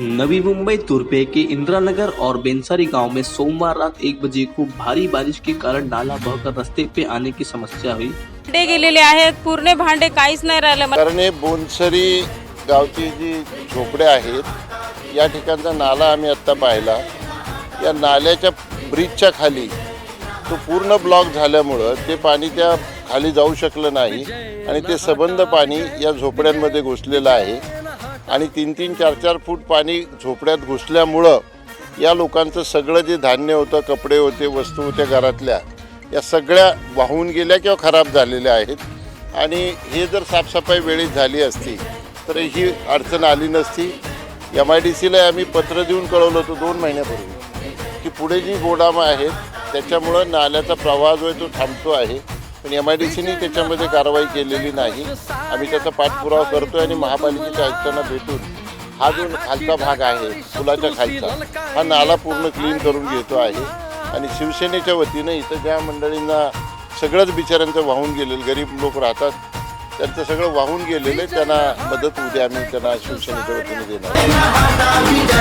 नवी मुंबई तुरपे के इंदिरा नगर और बेंसारी गांव में सोमवार रात एक बजे खूब भारी बारिश के कारण नाला बहकर रास्ते पे आने की समस्या हुई। भांडे गेलेले आहेत पूर्ण भांडे काहीच नाही राहिलं. कारण हे बोनसरी गावची जी झोपड्या आहेत या ठिकाणचा नाला आम्ही आत्ता पाहिला. या नाल्याच्या ब्रिजच्या खाली तो पूर्ण ब्लॉक झाल्यामुळं ते पाणी त्या खाली जाऊ शकलं नाही आणि ते सबंध पाणी या झोपड्यांमध्ये घुसलेलं आहे. आणि तीन तीन चार चार फूट पाणी झोपड्यात घुसल्यामुळं या लोकांचं सगळं जे धान्य होतं कपडे होते वस्तू होत्या घरातल्या या सगळ्या वाहून गेल्या किंवा खराब झालेल्या आहेत. आणि हे जर साफसफाई वेळेत झाली असती तर ही अडचण आली नसती. एम आय डी सीला आम्ही पत्र देऊन कळवलं होतं दोन महिन्यापूर्वी की पुढे जी गोडामं आहेत त्याच्यामुळं नाल्याचा प्रवाह जो आहे तो थांबतो आहे. पण एम आय डी सीने त्याच्यामध्ये कारवाई केलेली नाही. आम्ही त्याचा पाठपुरावा करतो आणि महापालिकेच्या आयुक्तांना भेटून हा जो खालचा भाग आहे पुलाच्या खालचा हा नाला पूर्ण क्लीन करून घेतो आहे. आणि शिवसेनेच्या वतीनं इथं ज्या मंडळींना सगळंच बिचाऱ्यांचं वाहून गेलेलं गरीब लोक राहतात त्यांचं सगळं वाहून गेलेलं आहे त्यांना मदत उद्या आम्ही त्यांना शिवसेनेच्या वतीने देणार